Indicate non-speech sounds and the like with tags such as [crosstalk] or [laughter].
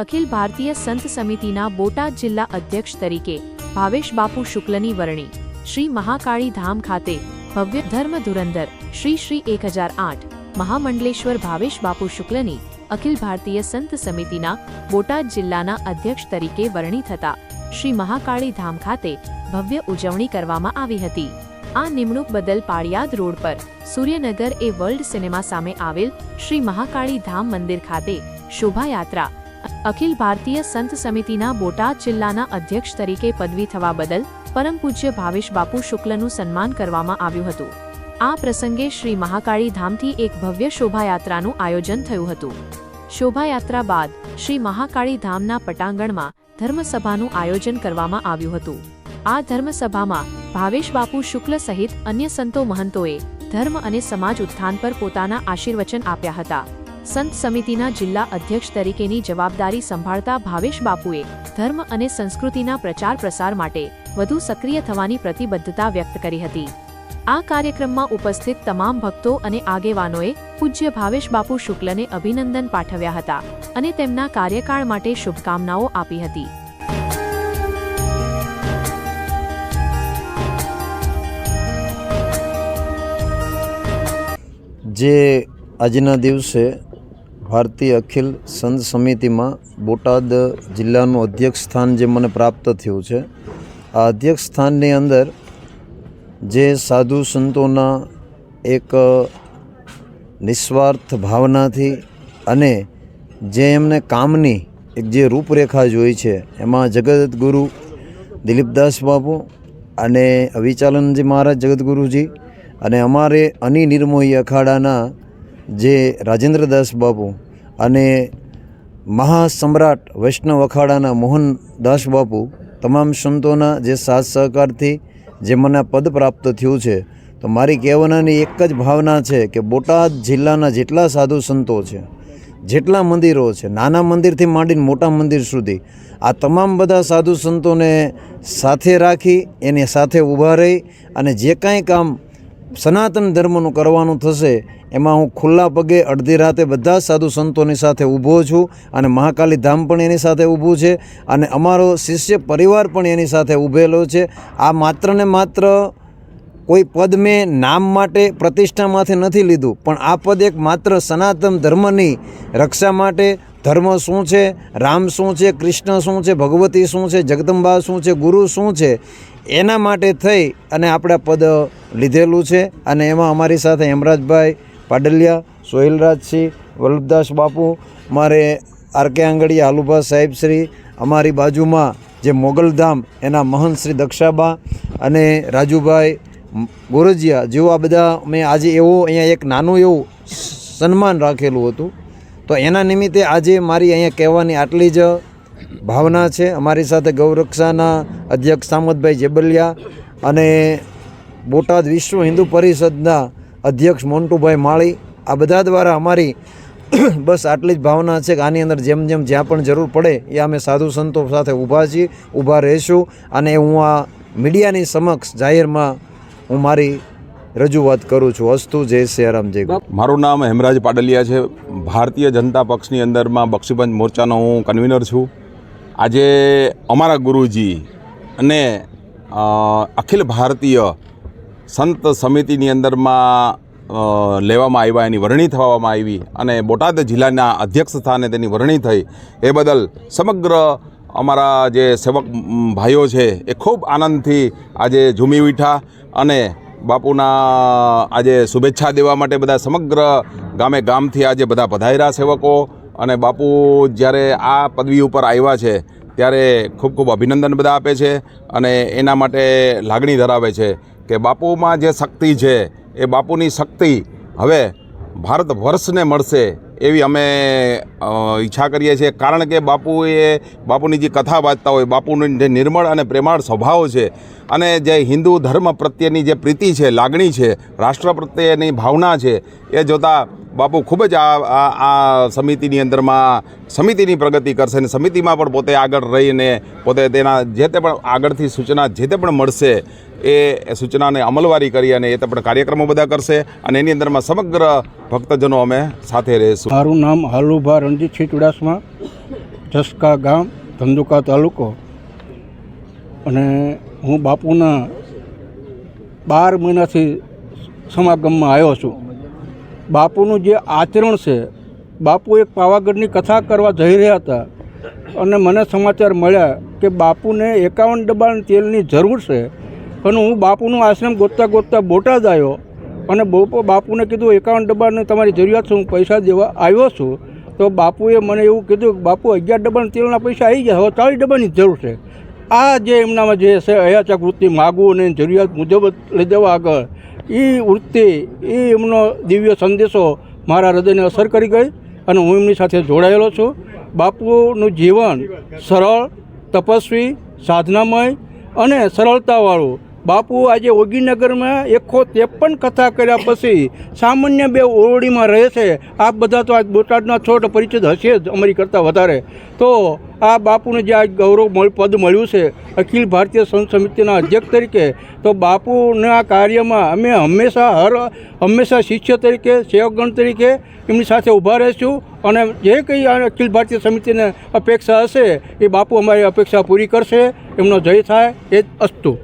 અખિલ ભારતીય સંત સમિતિના બોટાદ જિલ્લા અધ્યક્ષ તરીકે ભાવેશ બાપુ શુક્લની વરણી, શ્રી મહાકાળી ધામ ખાતે ભવ્ય ધર્મ ધુરંધર, શ્રી શ્રી એક હજાર આઠ, મહામંડલેશ્વર ભાવેશ બાપુ શુક્લની અખિલ ભારતીય સંત સમિતિના બોટાદ જિલ્લાના અધ્યક્ષ તરીકે વરણી થતા શ્રી મહાકાળી ધામ ખાતે ભવ્ય ઉજવણી કરવામાં આવી હતી. આ નિમણૂક બદલ પાળિયાદ રોડ પર સૂર્યનગર એ વર્લ્ડ સિનેમા સામે આવેલ શ્રી મહાકાળી ધામ મંદિર ખાતે શોભાયાત્રા અખિલ ભારતીય સંત સમિતિના બોટાદ જિલ્લાના અધ્યક્ષ તરીકે પદવી થવા બદલ પરમ પૂજ્ય ભાવેશ બાપુ શુક્લનું સન્માન કરવામાં આવ્યું હતું. આ પ્રસંગે શ્રી મહાકાળી ધામથી એક ભવ્ય શોભાયાત્રાનું આયોજન થયું હતું. શોભાયાત્રા બાદ શ્રી મહાકાળી ધામના પટાંગણમાં ધર્મસભાનું આયોજન કરવામાં આવ્યું હતું. આ ધર્મસભામાં ભાવેશ બાપુ શુક્લ સહિત અન્ય સંતો મહંતોએ ધર્મ અને સમાજ ઉત્થાન પર પોતાના આશીર્વચન આપ્યા હતા. સંત સમિતિના જિલ્લા અધ્યક્ષ તરીકેની જવાબદારી સંભાળતા ભાવેશ બાપુએ ધર્મ અને સંસ્કૃતિના પ્રચાર પ્રસાર માટે વધુ સક્રિય થવાની પ્રતિબદ્ધતા વ્યક્ત કરી હતી. આ કાર્યક્રમમાં ઉપસ્થિત તમામ ભક્તો અને આગેવાનોએ પૂજ્ય ભાવેશ બાપુ શુક્લને અભિનંદન પાઠવ્યા હતા અને તેમના કાર્યકાળ માટે શુભકામનાઓ આપી હતી. જે આજના દિવસે ભારતીય અખિલ સંત સમિતિમાં બોટાદ જિલ્લાનું અધ્યક્ષ સ્થાન જે મને પ્રાપ્ત થયું છે, આ અધ્યક્ષ સ્થાનની અંદર જે સાધુ સંતોના એક નિસ્વાર્થ ભાવનાથી અને જે એમને કામની એક જે રૂપરેખા જોઈ છે, એમાં જગતગુરુ દિલીપદાસ બાપુ અને અવિચાલનજી મહારાજ જગતગુરુજી અને અમારે અનિ નિર્મોહી અખાડાના જે રાજેન્દ્રદાસ બાપુ અને મહાસમ્રાટ વૈષ્ણવ અખાડાના મોહનદાસ બાપુ તમામ સંતોના જે સાથ સહકારથી જે મને પદ પ્રાપ્ત થયું છે, તો મારી કહેવાનાની એક જ ભાવના છે કે બોટાદ જિલ્લાના જેટલા સાધુ સંતો છે, જેટલા મંદિરો છે, નાના મંદિરથી માંડીને મોટા મંદિર સુધી, આ તમામ બધા સાધુ સંતોને સાથે રાખી, એની સાથે ઊભા રહી અને જે કાંઈ કામ સનાતન ધર્મનું કરવાનું થશે, એમાં હું ખુલ્લા પગે અડધી રાતે બધા સાધુ સંતોની સાથે ઊભો છું અને મહાકાલી ધામ પણ એની સાથે ઊભું છે અને અમારો શિષ્ય પરિવાર પણ એની સાથે ઊભેલો છે. આ માત્ર ને માત્ર કોઈ પદ મેં નામ માટે પ્રતિષ્ઠામાંથી નથી લીધું, પણ આ પદ એક માત્ર સનાતન ધર્મની રક્ષા માટે. ધર્મ શું છે? રામ શું છે? કૃષ્ણ શું છે? ભગવતી શું છે? જગદંબા શું છે? ગુરુ શું છે? એના માટે થઈ અને આપણે પદ લીધેલું છે અને એમાં અમારી સાથે હેમરાજભાઈ પાડલિયા, સોહિલરાજસિંહ, વલ્લભદાસ બાપુ, મારે આરકે આંગડીયા સાહેબ શ્રી, અમારી બાજુમાં જે મોગલધામ એના મહંત શ્રી દક્ષાબા અને રાજુભાઈ ગોરજિયા જેવો આ બધા મેં આજે એવો અહીંયા એક નાનું એવું સન્માન રાખેલું હતું. તો એના નિમિત્તે આજે મારી અહીંયા કહેવાની આટલી જ ભાવના છે. અમારી સાથે ગૌરક્ષાના અધ્યક્ષ સામતભાઈ જેબલિયા અને બોટાદ વિશ્વ હિન્દુ પરિષદના અધ્યક્ષ મોન્ટુભાઈ માળી. આ બધા દ્વારા અમારી [clears throat] બસ આટલી જ ભાવના છે કે આની અંદર જેમ જેમ જ્યાં પણ જરૂર પડે એ અમે સાધુ સંતો સાથે ઊભા છીએ, ઊભા રહીશું અને હું આ મીડિયાની સમક્ષ જાહેરમાં હું મારી રજૂઆત કરું છું. અસ્તુ, જય સિયારામ જય મારું નામ હેમરાજ પાડલિયા છે. ભારતીય જનતા પક્ષની અંદરમાં બક્ષીપંચ મોરચાનો હું કન્વીનર છું. આજે અમારા ગુરુજી અને અખિલ ભારતીય સંત સમિતિની અંદરમાં લેવામાં આવ્યા, એની વરણી થવામાં આવી અને બોટાદ જિલ્લાના અધ્યક્ષ સ્થાને તેની વરણી થઈ. એ બદલ સમગ્ર અમારા જે સેવક ભાઈઓ છે એ ખૂબ આનંદથી આજે ઝૂમી ઉઠ્યા અને બાપુના આજે શુભેચ્છા દેવા માટે બધા સમગ્ર ગામે ગામથી આજે બધા પધાર્યા સેવકો. અને બાપુ જ્યારે આ પદવી ઉપર આવ્યા છે, ત્યારે ખૂબ ખૂબ અભિનંદન બધા આપે છે અને એના માટે લાગણી ધરાવે છે કે બાપુમાં જે શક્તિ છે, એ બાપુની શક્તિ હવે ભારત વર્ષને મળશે એવી અમે ઈચ્છા કરીએ છીએ. કારણ કે બાપુએ, બાપુની જે કથા વાંચતા હોય, બાપુની જે નિર્મળ અને પ્રેમાળ સ્વભાવ છે અને જે હિન્દુ ધર્મ પ્રત્યેની જે પ્રીતિ છે, લાગણી છે, રાષ્ટ્ર પ્રત્યેની ભાવના છે, એ જોતાં બાપુ ખૂબ જ આ આ સમિતિની અંદરમાં સમિતિની પ્રગતિ કરશે અને સમિતિમાં પણ પોતે આગળ રહીને પોતે તેના જે તે પણ આગળથી સૂચના જે તે પણ મળશે એ સૂચનાને અમલવારી કરી અને એ તે પણ કાર્યક્રમો બધા કરશે અને એની અંદરમાં સમગ્ર ભક્તજનો અમે સાથે રહીશું. મારું નામ હાલુભા રણજીતસિંહ ચુડાસમા, જસકા ગામ, ધંધુકા તાલુકો. અને હું બાપુના બાર મહિનાથી સમાગમમાં આવ્યો છું. બાપુનું જે આચરણ છે, બાપુ એક પાવાગઢની કથા કરવા જઈ રહ્યા હતા અને મને સમાચાર મળ્યા કે બાપુને એકાવન ડબ્બાના તેલની જરૂર છે. અને હું બાપુનું આશ્રમ ગોતતા ગોતતા બોટાદ આવ્યો અને બાપુને કીધું, એકાવન ડબ્બાની તમારી જરૂરિયાત છે, હું પૈસા દેવા આવ્યો છું. તો બાપુએ મને એવું કીધું કે, બાપુ, અગિયાર ડબ્બાના તેલના પૈસા આવી ગયા, હવે ચાલીસ ડબ્બાની જરૂર છે. આ જે એમનામાં જે છે, અયાચક વૃત્તિ માગવું અને જરૂરિયાત મુજબ લઈ જવા આગળ એ વૃત્તિ એ એમનો દિવ્ય સંદેશો મારા હૃદયને અસર કરી ગઈ અને હું એમની સાથે જોડાયેલો છું. બાપુનું જીવન સરળ, તપસ્વી, સાધનામય અને સરળતાવાળું. બાપુ આજે ઓગીનગરમાં એકસો ત્રેપન કથા કર્યા પછી સામાન્ય બે ઓરડીમાં રહે છે. આ બધા તો આજ બોટાદના છોટ પરિચિત હશે જ, અમારી કરતાં વધારે. તો આ બાપુને જે આજ ગૌરવ પદ મળ્યું છે, અખિલ ભારતીય સંત સમિતિના અધ્યક્ષ તરીકે, તો બાપુના કાર્યમાં અમે હંમેશા હર, હંમેશા શિષ્ય તરીકે, સેવકગણ તરીકે એમની સાથે ઊભા રહીશું. અને જે કંઈ અખિલ ભારતીય સમિતિને અપેક્ષા હશે, એ બાપુ અમારી અપેક્ષા પૂરી કરશે. એમનો જય થાય, એ જ અસ્તુ.